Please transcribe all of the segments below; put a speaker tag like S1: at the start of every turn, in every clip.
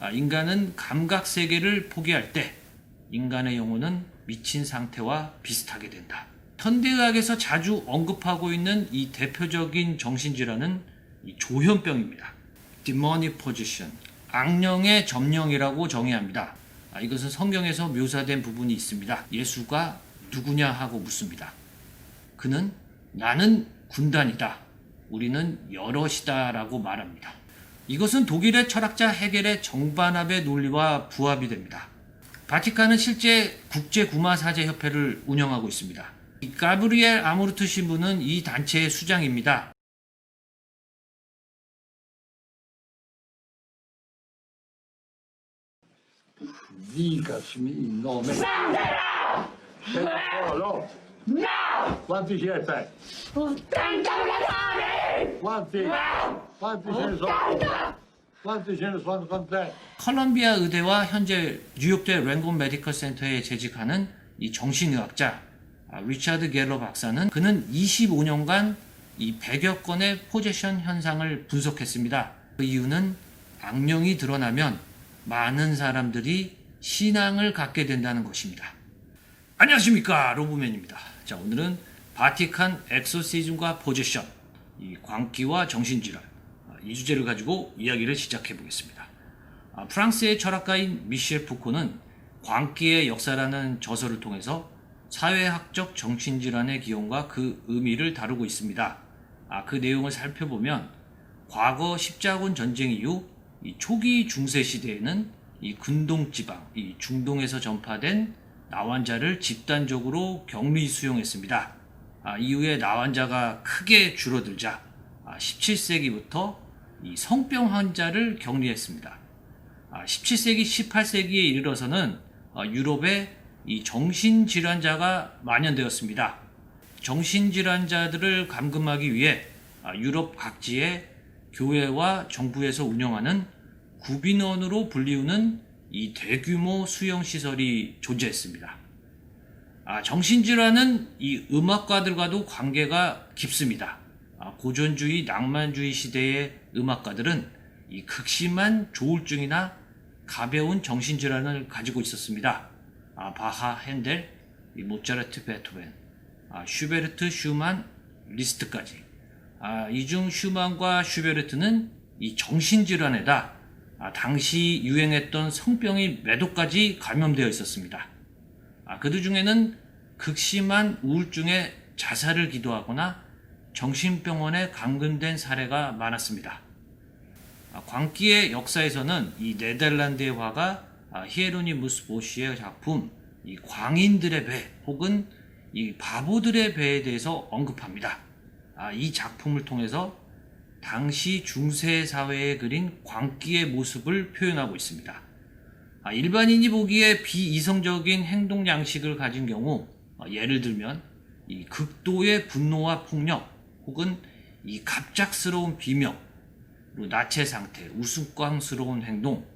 S1: 아, 인간은 감각 세계를 포기할 때 인간의 영혼은 미친 상태와 비슷하게 된다. 현대의학에서 자주 언급하고 있는 이 대표적인 정신질환은 이 조현병입니다. demonic possession, 악령의 점령이라고 정의합니다. 아, 이것은 성경에서 묘사된 부분이 있습니다. 예수가 누구냐 하고 묻습니다. 그는 나는 군단이다. 우리는 여럿이다 라고 말합니다. 이것은 독일의 철학자 해겔의 정반합의 논리와 부합이 됩니다. 바티칸은 실제 국제 구마 사제 협회를 운영하고 있습니다. 이 가브리엘 아모르트 신부는 이 단체의 수장입니다.
S2: Digas-me em nome. Solo. Quanti siete?
S3: 80 oradori!
S2: Quanti? Quanti ce ne sono?
S1: 컬럼비아 의대와 현재 뉴욕대 랭곤 메디컬 센터에 재직하는 이 정신의학자 아, 리차드 갤러 박사는 그는 25년간 이 100여 건의 포제션 현상을 분석했습니다. 그 이유는 악령이 드러나면 많은 사람들이 신앙을 갖게 된다는 것입니다. 안녕하십니까 로브맨입니다. 자 오늘은 바티칸 엑소시즘과 포제션 이 광기와 정신질환 아, 이 주제를 가지고 이야기를 시작해 보겠습니다. 아, 프랑스의 철학가인 미셸 푸코는 광기의 역사라는 저서를 통해서 사회학적 정신질환의 기원과 그 의미를 다루고 있습니다. 아, 그 내용을 살펴보면 과거 십자군 전쟁 이후 이 초기 중세 시대에는 이 근동 지방, 이 중동에서 전파된 나환자를 집단적으로 격리 수용했습니다. 아, 이후에 나 환자가 크게 줄어들자 아, 17세기부터 이 성병 환자를 격리했습니다. 아, 17세기, 18세기에 이르러서는 어, 유럽에 이 정신질환자가 만연되었습니다. 정신질환자들을 감금하기 위해 아, 유럽 각지에 교회와 정부에서 운영하는 구빈원으로 불리우는 이 대규모 수용시설이 존재했습니다. 아, 정신질환은 이 음악가들과도 관계가 깊습니다. 아, 고전주의, 낭만주의 시대의 음악가들은 이 극심한 조울증이나 가벼운 정신질환을 가지고 있었습니다. 아, 바하, 핸델, 이 모차르트, 베토벤, 아, 슈베르트, 슈만, 리스트까지. 아, 이중 슈만과 슈베르트는 이 정신질환에다 아, 당시 유행했던 성병이 매도까지 감염되어 있었습니다. 아, 그들 중에는 극심한 우울증에 자살을 기도하거나 정신병원에 감금된 사례가 많았습니다. 아, 광기의 역사에서는 이 네덜란드의 화가 아, 히에로니무스 보시의 작품 이 광인들의 배 혹은 이 바보들의 배에 대해서 언급합니다. 아, 이 작품을 통해서 당시 중세 사회에 그린 광기의 모습을 표현하고 있습니다. 아, 일반인이 보기에 비이성적인 행동 양식을 가진 경우 어, 예를 들면 이 극도의 분노와 폭력 혹은 이 갑작스러운 비명 그리고 나체 상태, 우스꽝스러운 행동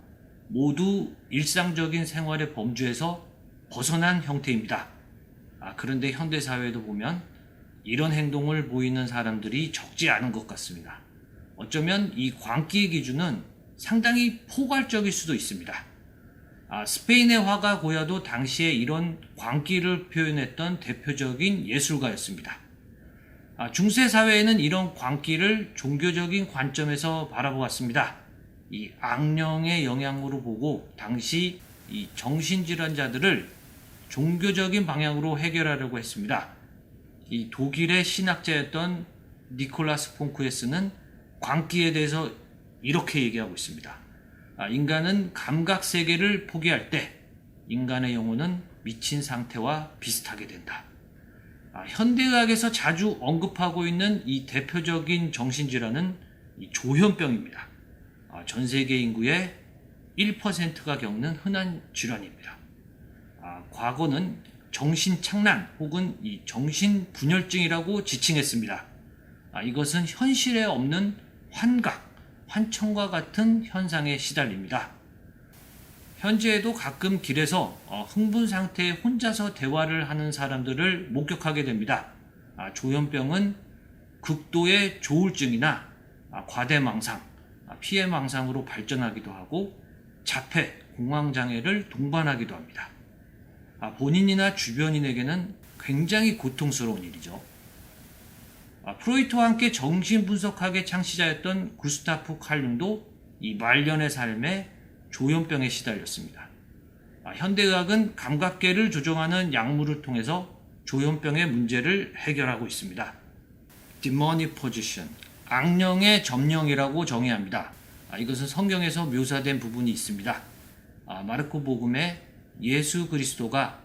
S1: 모두 일상적인 생활의 범주에서 벗어난 형태입니다. 아, 그런데 현대 사회에도 보면 이런 행동을 보이는 사람들이 적지 않은 것 같습니다. 어쩌면 이 광기의 기준은 상당히 포괄적일 수도 있습니다. 아, 스페인의 화가 고야도 당시에 이런 광기를 표현했던 대표적인 예술가였습니다. 아, 중세 사회에는 이런 광기를 종교적인 관점에서 바라보았습니다. 이 악령의 영향으로 보고 당시 이 정신질환자들을 종교적인 방향으로 해결하려고 했습니다. 이 독일의 신학자였던 니콜라스 폰크에스는 광기에 대해서 이렇게 얘기하고 있습니다. 아, 인간은 감각 세계를 포기할 때 인간의 영혼은 미친 상태와 비슷하게 된다. 아, 현대의학에서 자주 언급하고 있는 이 대표적인 정신질환은 이 조현병입니다. 아, 전 세계 인구의 1%가 겪는 흔한 질환입니다. 아, 과거는 정신착란 혹은 이 정신분열증이라고 지칭했습니다. 아, 이것은 현실에 없는 환각, 환청과 같은 현상에 시달립니다. 현재에도 가끔 길에서 어, 흥분 상태에 혼자서 대화를 하는 사람들을 목격하게 됩니다. 아, 조현병은 극도의 조울증이나 아, 과대망상, 아, 피해망상으로 발전하기도 하고 자폐, 공황장애를 동반하기도 합니다. 아, 본인이나 주변인에게는 굉장히 고통스러운 일이죠. 아, 프로이트와 함께 정신분석학의 창시자였던 구스타프 칼융도 이 말년의 삶에 조현병에 시달렸습니다. 아, 현대의학은 감각계를 조정하는 약물을 통해서 조현병의 문제를 해결하고 있습니다. demonic position, 악령의 점령이라고 정의합니다. 아, 이것은 성경에서 묘사된 부분이 있습니다. 아, 마르코 복음에 예수 그리스도가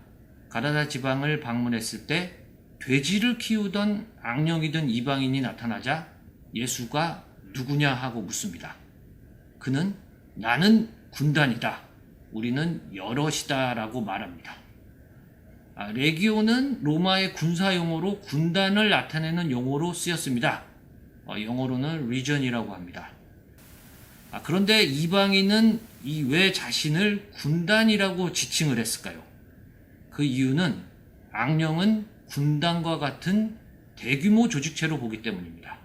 S1: 가나다 지방을 방문했을 때 돼지를 키우던 악령이던 이방인이 나타나자 예수가 누구냐 하고 묻습니다. 그는 나는 군단이다. 우리는 여럿이다 라고 말합니다. 아, 레기오는 로마의 군사 용어로 군단을 나타내는 용어로 쓰였습니다. 어, 영어로는 region이라고 합니다. 아, 그런데 이방인은 이 왜 자신을 군단이라고 지칭을 했을까요? 그 이유는 악령은 군단과 같은 대규모 조직체로 보기 때문입니다.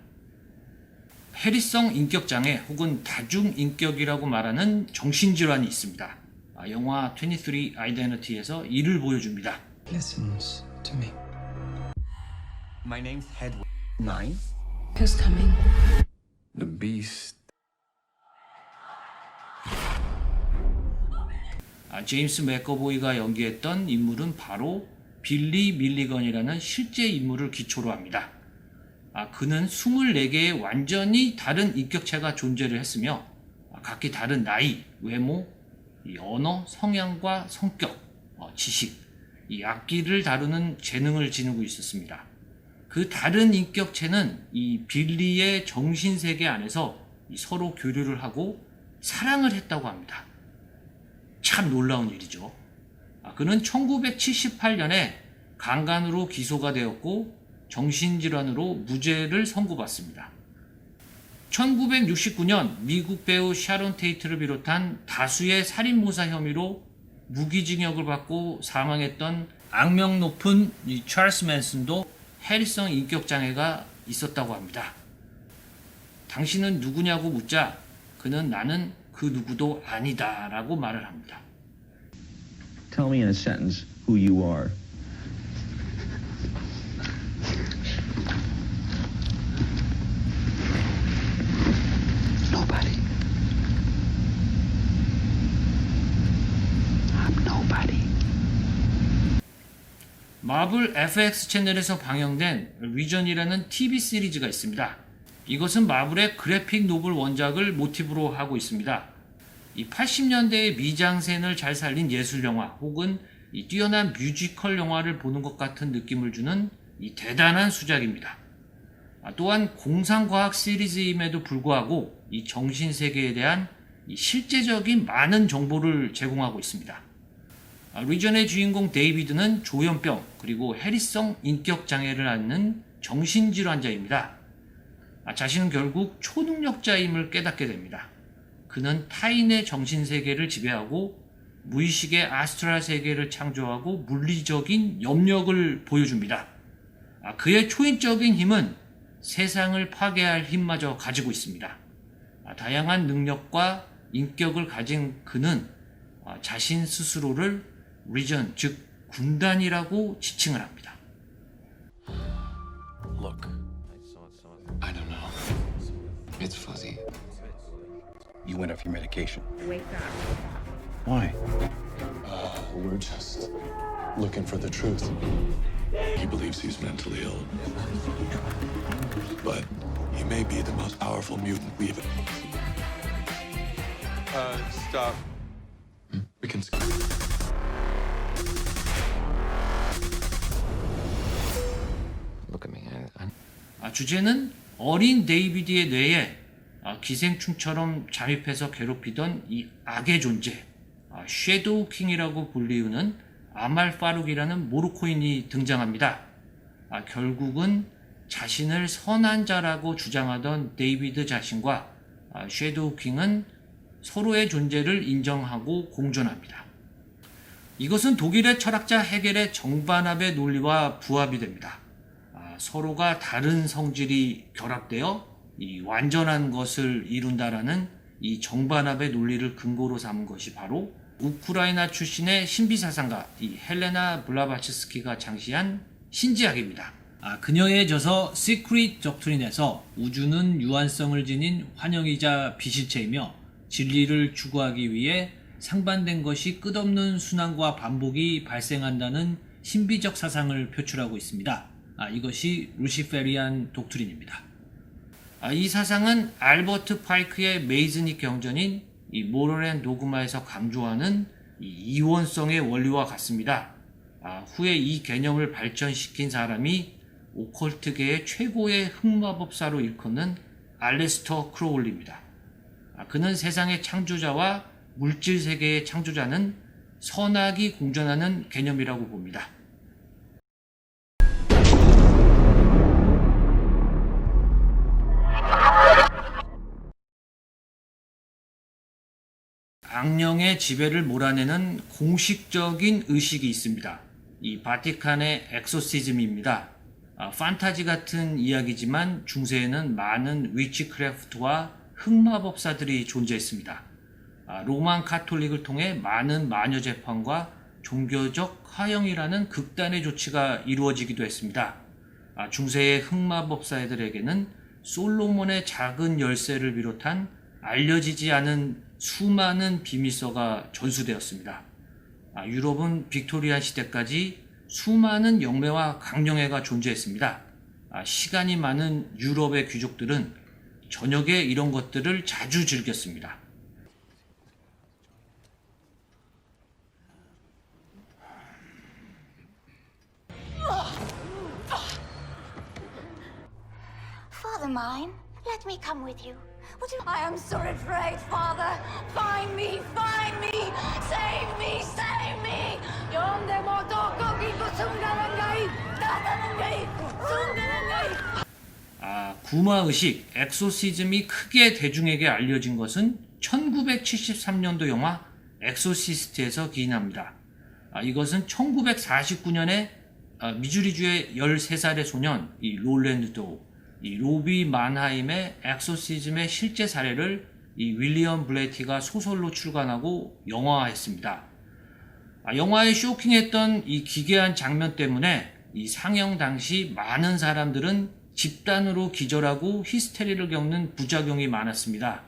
S1: 해리성 인격장애 혹은 다중인격이라고 말하는 정신질환이 있습니다. 아, 영화 23 Identity에서 이를 보여줍니다.
S4: listens to me.
S5: My name's Hedwig.
S4: Nine?
S3: Who's coming?
S4: The beast.
S1: 아, 제임스 맥거보이가 연기했던 인물은 바로 빌리 밀리건이라는 실제 인물을 기초로 합니다. 아, 그는 24개의 완전히 다른 인격체가 존재를 했으며 아, 각기 다른 나이, 외모, 이 언어, 성향과 성격, 어, 지식, 이 악기를 다루는 재능을 지니고 있었습니다. 그 다른 인격체는 이 빌리의 정신세계 안에서 이 서로 교류를 하고 사랑을 했다고 합니다. 참 놀라운 일이죠. 아, 그는 1978년에 강간으로 기소가 되었고 정신질환으로 무죄를 선고받습니다. 1969년 미국 배우 샤론 테이트를 비롯한 다수의 살인모사 혐의로 무기징역을 받고 사망했던 악명 높은 이 찰스 맨슨도 해리성 인격장애가 있었다고 합니다. 당신은 누구냐고 묻자 그는 나는 그 누구도 아니다 라고 말을 합니다.
S6: Tell me in a sentence who you are.
S4: Nobody. I'm nobody.
S1: 마블 FX 채널에서 방영된 위전이라는 TV 시리즈가 있습니다. 이것은 마블의 그래픽 노블 원작을 모티브로 하고 있습니다. 이 80년대의 미장센을 잘 살린 예술 영화 혹은 이 뛰어난 뮤지컬 영화를 보는 것 같은 느낌을 주는 이 대단한 수작입니다. 아, 또한 공상과학 시리즈임에도 불구하고 이 정신 세계에 대한 이 실제적인 많은 정보를 제공하고 있습니다. 아, 리전의 주인공 데이비드는 조현병 그리고 해리성 인격 장애를 앓는 정신질환자입니다. 아, 자신은 결국 초능력자임을 깨닫게 됩니다. 그는 타인의 정신 세계를 지배하고 무의식의 아스트랄 세계를 창조하고 물리적인 염력을 보여줍니다. 아, 그의 초인적인 힘은 세상을 파괴할 힘마저 가지고 있습니다. 아, 다양한 능력과 인격을 가진 그는 아, 자신 스스로를 리전, 즉 군단이라고 지칭을 합니다.
S5: Look.
S4: I don't know. It's fuzzy.
S7: You went off your medication.
S3: Wake up.
S7: Why?
S8: We're just looking for the truth. He believes he's mentally ill. But he may be the most powerful mutant we've.
S5: Uh, stop.
S8: We can.
S4: Look at me. I, I,
S1: 아, 주제는 어린 데이비드의 뇌에 아, 기생충처럼 잠입해서 괴롭히던 이 악의 존재, 아, 섀도우 킹이라고 불리우는 아말 파룩이라는 모로코인이 등장합니다. 아, 결국은 자신을 선한 자라고 주장하던 데이비드 자신과 아, 섀도우 킹은 서로의 존재를 인정하고 공존합니다. 이것은 독일의 철학자 해겔의 정반합의 논리와 부합이 됩니다. 아, 서로가 다른 성질이 결합되어 이 완전한 것을 이룬다라는 이 정반합의 논리를 근거로 삼은 것이 바로 우크라이나 출신의 신비사상가 이 헬레나 블라바츠스키가 창시한 신지학입니다. 아, 그녀의 저서 시크릿 적트린에서 우주는 유한성을 지닌 환영이자 비실체이며 진리를 추구하기 위해 상반된 것이 끝없는 순환과 반복이 발생한다는 신비적 사상을 표출하고 있습니다. 아, 이것이 루시페리안 독트린입니다. 아, 이 사상은 알버트 파이크의 메이즈닉 경전인 이 모럴 앤 도그마에서 강조하는 이 이원성의 원리와 같습니다. 아, 후에 이 개념을 발전시킨 사람이 오컬트계의 최고의 흑마법사로 일컫는 알레스터 크로울리입니다. 아, 그는 세상의 창조자와 물질 세계의 창조자는 선악이 공존하는 개념이라고 봅니다. 악령의 지배를 몰아내는 공식적인 의식이 있습니다. 이 바티칸의 엑소시즘입니다. 아, 판타지 같은 이야기지만 중세에는 많은 위치크래프트와 흑마법사들이 존재했습니다. 아, 로만 카톨릭을 통해 많은 마녀 재판과 종교적 화형이라는 극단의 조치가 이루어지기도 했습니다. 아, 중세의 흑마법사들에게는 솔로몬의 작은 열쇠를 비롯한 알려지지 않은 수많은 비밀서가 전수되었습니다. 아, 유럽은 빅토리아 시대까지 수많은 영매와 강령회가 존재했습니다. 아, 시간이 많은 유럽의 귀족들은 저녁에 이런 것들을 자주 즐겼습니다.
S9: Father mine, let me come with you. Would you? I am so afraid, Father. Find me, find me, save me, save me. 영대 모두 거기고 순간한 가입, 나다는 가입, 순간한 가입.
S1: 아, 구마의식, 엑소시즘이 크게 대중에게 알려진 것은 1973년도 영화 엑소시스트에서 기인합니다. 아, 이것은 1949년에 아, 미주리주의 13살의 소년 이 롤랜드 도 이 로비 만하임의 엑소시즘의 실제 사례를 이 윌리엄 블레이티가 소설로 출간하고 영화화했습니다. 아, 영화에 쇼킹했던 이 기괴한 장면 때문에 이 상영 당시 많은 사람들은 집단으로 기절하고 히스테리를 겪는 부작용이 많았습니다.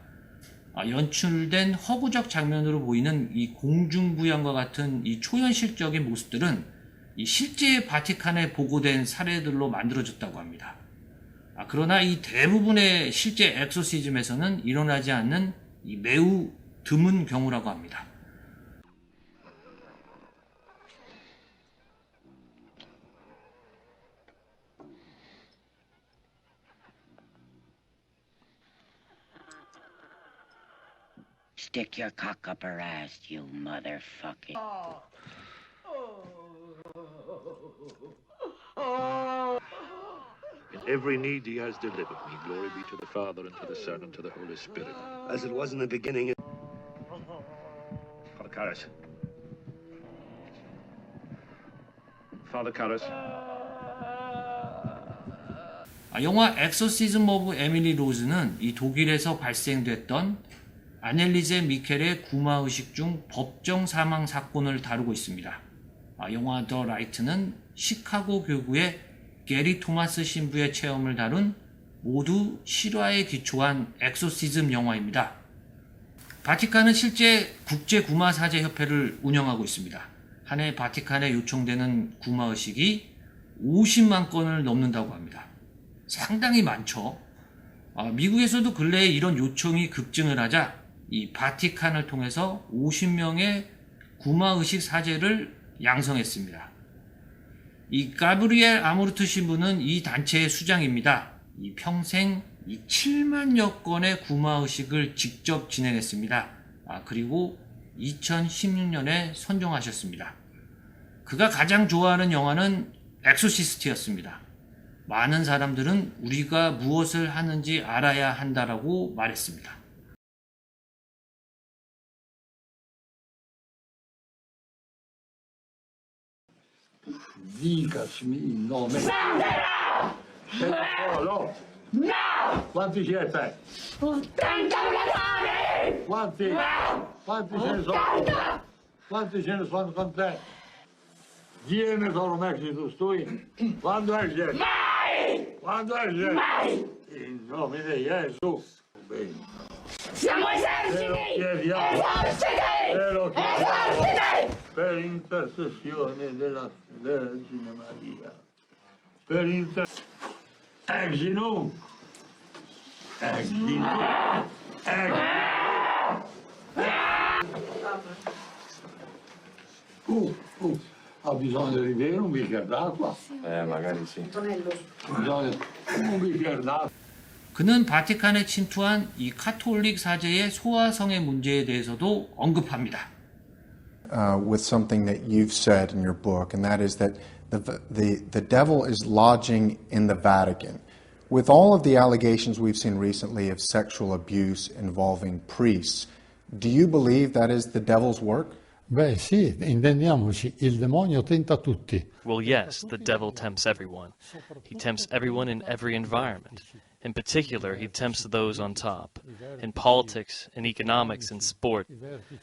S1: 아, 연출된 허구적 장면으로 보이는 이 공중부양과 같은 이 초현실적인 모습들은 이 실제 바티칸에 보고된 사례들로 만들어졌다고 합니다. 아, 그러나 이 대부분의 실제 엑소시즘에서는 일어나지 않는 이 매우 드문 경우라고 합니다.
S10: Stick your cock up her ass, you motherfucking.
S11: In every need he has delivered me. Glory be to the Father, and to the Son, and to the Holy Spirit.
S2: As it was in the beginning.
S11: Father Karras. Father Karras.
S1: 아, 영화 엑소시즘 오브 에밀리 로즈는 이 독일에서 발생됐던 아넬리제 미켈의 구마 의식 중 법정 사망 사건을 다루고 있습니다. 아, 영화 더 라이트는 시카고 교구의 게리 토마스 신부의 체험을 다룬 모두 실화에 기초한 엑소시즘 영화입니다. 바티칸은 실제 국제 구마 사제 협회를 운영하고 있습니다. 한 해 바티칸에 요청되는 구마 의식이 50만 건을 넘는다고 합니다. 상당히 많죠. 아, 미국에서도 근래에 이런 요청이 급증을 하자 이 바티칸을 통해서 50명의 구마 의식 사제를 양성했습니다. 이 가브리엘 아모르트 신부는 이 단체의 수장입니다. 이 평생 이 7만여 건의 구마의식을 직접 진행했습니다. 아, 그리고 2016년에 선종하셨습니다. 그가 가장 좋아하는 영화는 엑소시스트였습니다. 많은 사람들은 우리가 무엇을 하는지 알아야 한다라고 말했습니다.
S2: dicas enormes. Não! Não! Quantos dias tem? Uns 30 mulheres! Quantos? Quantos gêneros? Quantos gêneros quando, quando tem? Dime solo me ci costui, quando é Gesù? Mai! Quando é Gesù? Mai! Em nome de Jesus. Bem.
S9: Siamo
S2: lo chiediamo. Te lo chiediamo. Per intercessione della Vergine Maria. Per inter... Exino. Exino. Exino. Uh, uh, ha bisogno di bere un bicchiere d'acqua.
S7: Eh, magari sì.
S2: Ha bisogno di un bicchiere d'acqua.
S1: 그는 바티칸에 침투한 이 카톨릭 사제의 소아성의 문제에 대해서도 언급합니다.
S12: uh, with something that you've said in your book, and that is that the, the, the devil is lodging in the Vatican. With all of the allegations we've seen recently of sexual abuse involving priests, do you believe that is the devil's work?
S2: Beh sì, intendiamoci, il demonio tenta tutti.
S13: Well, yes, the devil tempts everyone. He tempts everyone in every environment. In particular, he tempts those on top, in politics, in economics, in sport.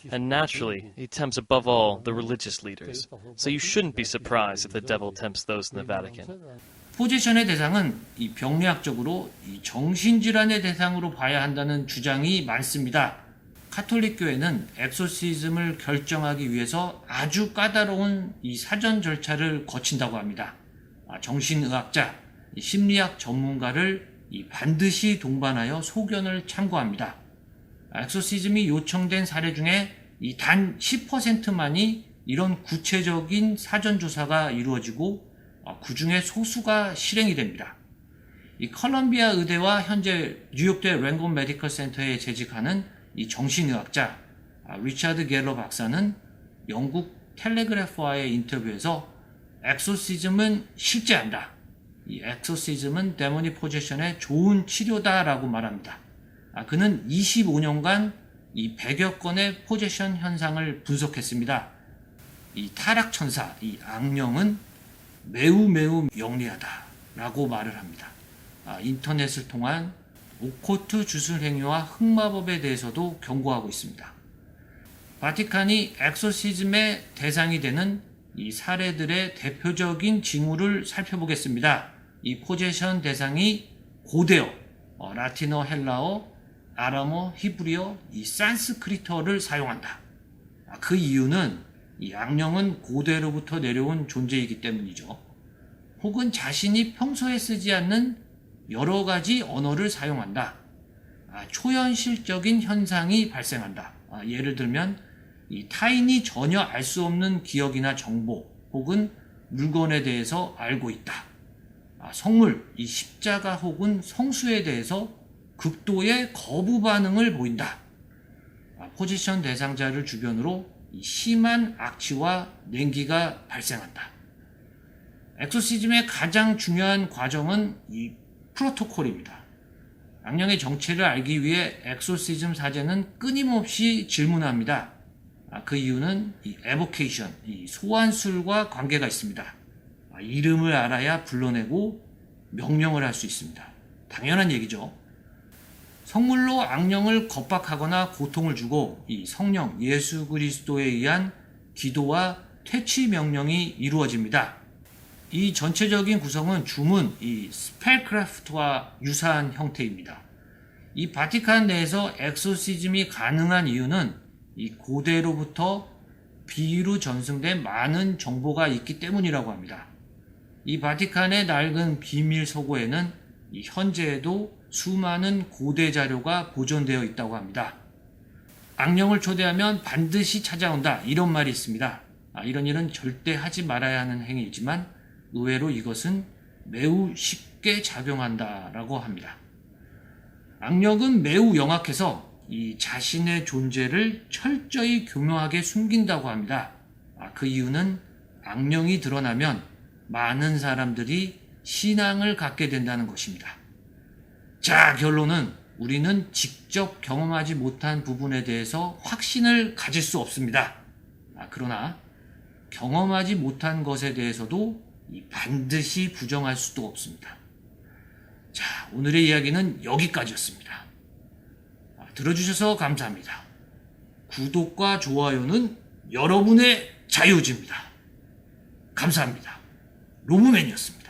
S13: And naturally, he tempts above all the religious leaders. So you shouldn't be surprised if the devil tempts those in the Vatican.
S1: 포지션의 대상은 이 병리학적으로 이 정신질환의 대상으로 봐야 한다는 주장이 많습니다. 카톨릭 교회는 엑소시즘을 결정하기 위해서 아주 까다로운 이 사전 절차를 거친다고 합니다. 아, 정신의학자, 이 심리학 전문가를 이 반드시 동반하여 소견을 참고합니다. 엑소시즘이 요청된 사례 중에 이 단 10%만이 이런 구체적인 사전 조사가 이루어지고 어, 그 중에 소수가 실행이 됩니다. 이 컬럼비아 의대와 현재 뉴욕대 랭곤 메디컬 센터에 재직하는 이 정신의학자 아, 리차드 갤러 박사는 영국 텔레그래프와의 인터뷰에서 엑소시즘은 실제한다. 이 엑소시즘은 데모니 포지션의 좋은 치료다라고 말합니다. 아, 그는 25년간 이 100여 건의 포지션 현상을 분석했습니다. 이 타락천사, 이 악령은 매우 매우 영리하다라고 말을 합니다. 아, 인터넷을 통한 오코트 주술 행위와 흑마법에 대해서도 경고하고 있습니다. 바티칸이 엑소시즘의 대상이 되는 이 사례들의 대표적인 징후를 살펴보겠습니다. 이 포제션 대상이 고대어, 어, 라틴어, 헬라어, 아람어, 히브리어, 이 산스크리터를 사용한다. 아, 그 이유는 이 악령은 고대로부터 내려온 존재이기 때문이죠. 혹은 자신이 평소에 쓰지 않는 여러 가지 언어를 사용한다. 아, 초현실적인 현상이 발생한다. 아, 예를 들면 이 타인이 전혀 알 수 없는 기억이나 정보 혹은 물건에 대해서 알고 있다. 아, 성물, 이 십자가 혹은 성수에 대해서 극도의 거부 반응을 보인다. 아, 포지션 대상자를 주변으로 이 심한 악취와 냉기가 발생한다. 엑소시즘의 가장 중요한 과정은 이 프로토콜입니다. 악령의 정체를 알기 위해 엑소시즘 사제는 끊임없이 질문합니다. 아, 그 이유는 이 에보케이션, 이 소환술과 관계가 있습니다. 아, 이름을 알아야 불러내고 명령을 할 수 있습니다. 당연한 얘기죠. 성물로 악령을 겁박하거나 고통을 주고 이 성령 예수 그리스도에 의한 기도와 퇴치 명령이 이루어집니다. 이 전체적인 구성은 주문, 이 스펠크래프트와 유사한 형태입니다. 이 바티칸 내에서 엑소시즘이 가능한 이유는 이 고대로부터 비로 전승된 많은 정보가 있기 때문이라고 합니다. 이 바티칸의 낡은 비밀 서고에는 이 현재에도 수많은 고대 자료가 보존되어 있다고 합니다. 악령을 초대하면 반드시 찾아온다. 이런 말이 있습니다. 아, 이런 일은 절대 하지 말아야 하는 행위이지만 의외로 이것은 매우 쉽게 작용한다라고 합니다. 악령은 매우 영악해서 이 자신의 존재를 철저히 교묘하게 숨긴다고 합니다. 아, 그 이유는 악령이 드러나면 많은 사람들이 신앙을 갖게 된다는 것입니다. 자, 결론은 우리는 직접 경험하지 못한 부분에 대해서 확신을 가질 수 없습니다. 아, 그러나 경험하지 못한 것에 대해서도 반드시 부정할 수도 없습니다. 자, 오늘의 이야기는 여기까지였습니다. 아, 들어주셔서 감사합니다. 구독과 좋아요는 여러분의 자유지입니다. 감사합니다. 로브맨이었습니다.